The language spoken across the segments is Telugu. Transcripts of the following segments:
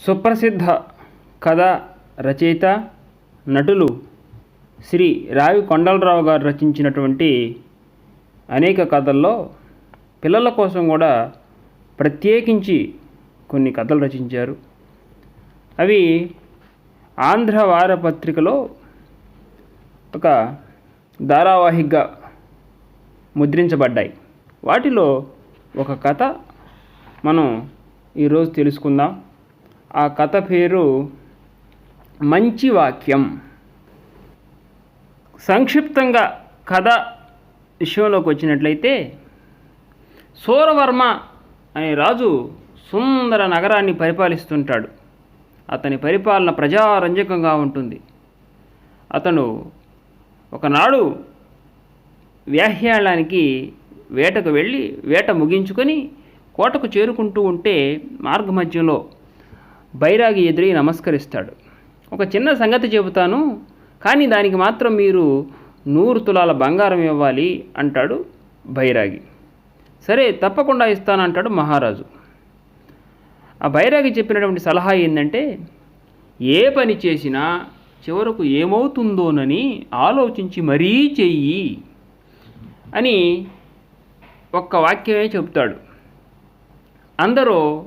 సుప్రసిద్ధ కథ రచయిత నటులు శ్రీ రావి కొండలరావు గారు రచించినటువంటి అనేక కథల్లో పిల్లల కోసం కూడా ప్రత్యేకించి కొన్ని కథలు రచించారు. అవి ఆంధ్ర వారపత్రికలో ఒక ధారావాహికగా ముద్రించబడ్డాయి. వాటిలో ఒక కథ మనం ఈరోజు తెలుసుకుందాం. ఆ కథ పేరు మంచి వాక్యం. సంక్షిప్తంగా కథ విషయంలోకి వచ్చినట్లయితే సూరవర్మ అనే రాజు సుందర నగరాన్ని పరిపాలిస్తుంటాడు. అతని పరిపాలన ప్రజారంజకంగా ఉంటుంది. అతను ఒకనాడు వ్యాహ్యాళానికి వేటకు వెళ్ళి వేట ముగించుకొని కోటకు చేరుకుంటూ ఉంటే మార్గమధ్యంలో బైరాగి ఎదురై నమస్కరిస్తాడు. ఒక చిన్న సంగతి చెబుతాను. కానీ దానికి మాత్రం మీరు నూరు తులాల బంగారం ఇవ్వాలి అంటాడు బైరాగి. సరే తప్పకుండా ఇస్తానంటాడు మహారాజు. ఆ బైరాగి చెప్పినటువంటి సలహా ఏంటంటే ఏ పని చేసినా చివరకు ఏమవుతుందోనని ఆలోచించి మరీ చెయ్యి అని ఒక్క వాక్యమే చెప్తాడు అందరూ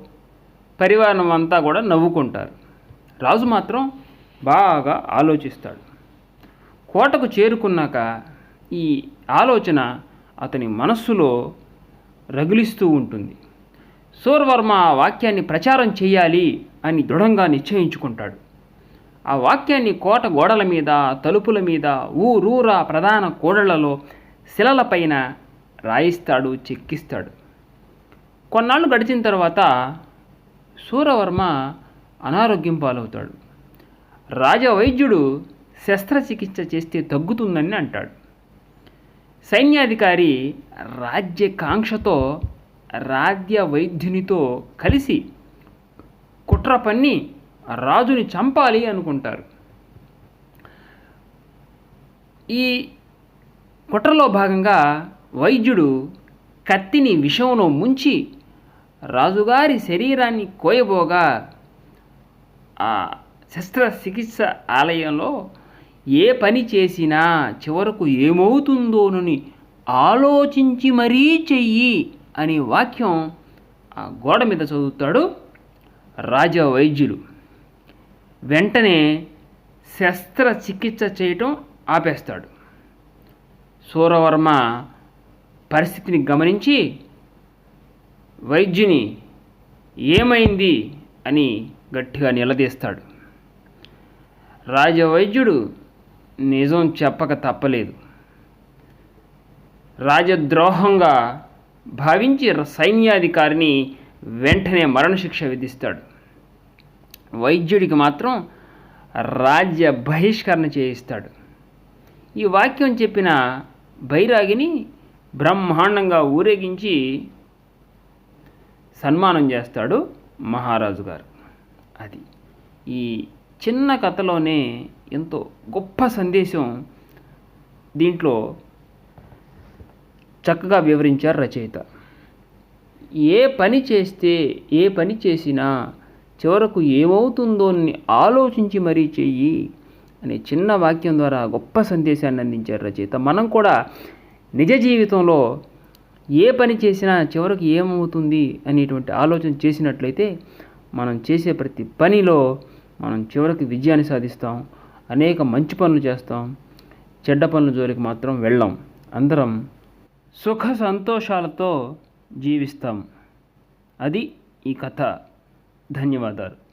పరివారం అంతా కూడా నవ్వుకుంటారు. రాజు మాత్రం బాగా ఆలోచిస్తాడు. కోటకు చేరుకున్నాక ఈ ఆలోచన అతని మనస్సులో రగిలిస్తూ ఉంటుంది. సూర్వర్మ ఆ వాక్యాన్ని ప్రచారం చేయాలి అని దృఢంగా నిశ్చయించుకుంటాడు. ఆ వాక్యాన్ని కోట గోడల మీద తలుపుల మీద ఊరూరా ప్రధాన కోడళ్ళలో శిలలపైన రాయిస్తాడు చెక్కిస్తాడు. కొన్నాళ్ళు గడిచిన తర్వాత సూరవర్మ అనారోగ్యం పాలవుతాడు. రాజవైద్యుడు శస్త్రచికిత్స చేస్తే తగ్గుతుందని అంటాడు. సైన్యాధికారి రాజ్యకాంక్షతో రాజ్య వైద్యునితో కలిసి కుట్ర పన్ని రాజుని చంపాలి అనుకుంటారు. ఈ కుట్రలో భాగంగా వైద్యుడు కత్తిని విషంలో ముంచి రాజుగారి శరీరాన్ని కోయబోగా ఆ శస్త్రచికిత్స ఆలయంలో ఏ పని చేసినా చివరకు ఏమవుతుందోనని ఆలోచించి మరీ చెయ్యి అనే వాక్యం ఆ గోడ మీద చదువుతాడు రాజ వైద్యులు వెంటనే శస్త్రచికిత్స చేయటం ఆపేస్తాడు. సూరవర్మ పరిస్థితిని గమనించి వైద్యుని ఏమైంది అని గట్టిగా నిలదీస్తాడు. రాజవైద్యుడు నిజం చెప్పక తప్పలేదు. రాజద్రోహంగా భావించి సైన్యాధికారిని వెంటనే మరణశిక్ష విధిస్తాడు. వైద్యుడికి మాత్రం రాజ్య బహిష్కరణ చేయిస్తాడు. ఈ వాక్యం చెప్పిన బైరాగిని బ్రహ్మాండంగా ఊరేగించి సన్మానం చేస్తాడు మహారాజు గారు. అది ఈ చిన్న కథలోనే ఎంతో గొప్ప సందేశం దీంట్లో చక్కగా వివరించారు రచయిత. ఏ పని చేస్తే ఏ పని చేసినా చివరకు ఏమవుతుందో అని ఆలోచించి మరీ చెయ్యి అనే చిన్న వాక్యం ద్వారా గొప్ప సందేశాన్ని అందించారు రచయిత. మనం కూడా నిజ జీవితంలో ఏ పని చేసినా చివరికి ఏమవుతుంది అనేటువంటి ఆలోచన చేసినట్లయితే మనం చేసే ప్రతి పనిలో మనం చివరికి విజయాన్ని సాధిస్తాం. అనేక మంచి పనులు చేస్తాం. చెడ్డ పనుల జోలికి మాత్రం వెళ్ళాం. అందరం సుఖ సంతోషాలతో జీవిస్తాం. అది ఈ కథ. ధన్యవాదాలు.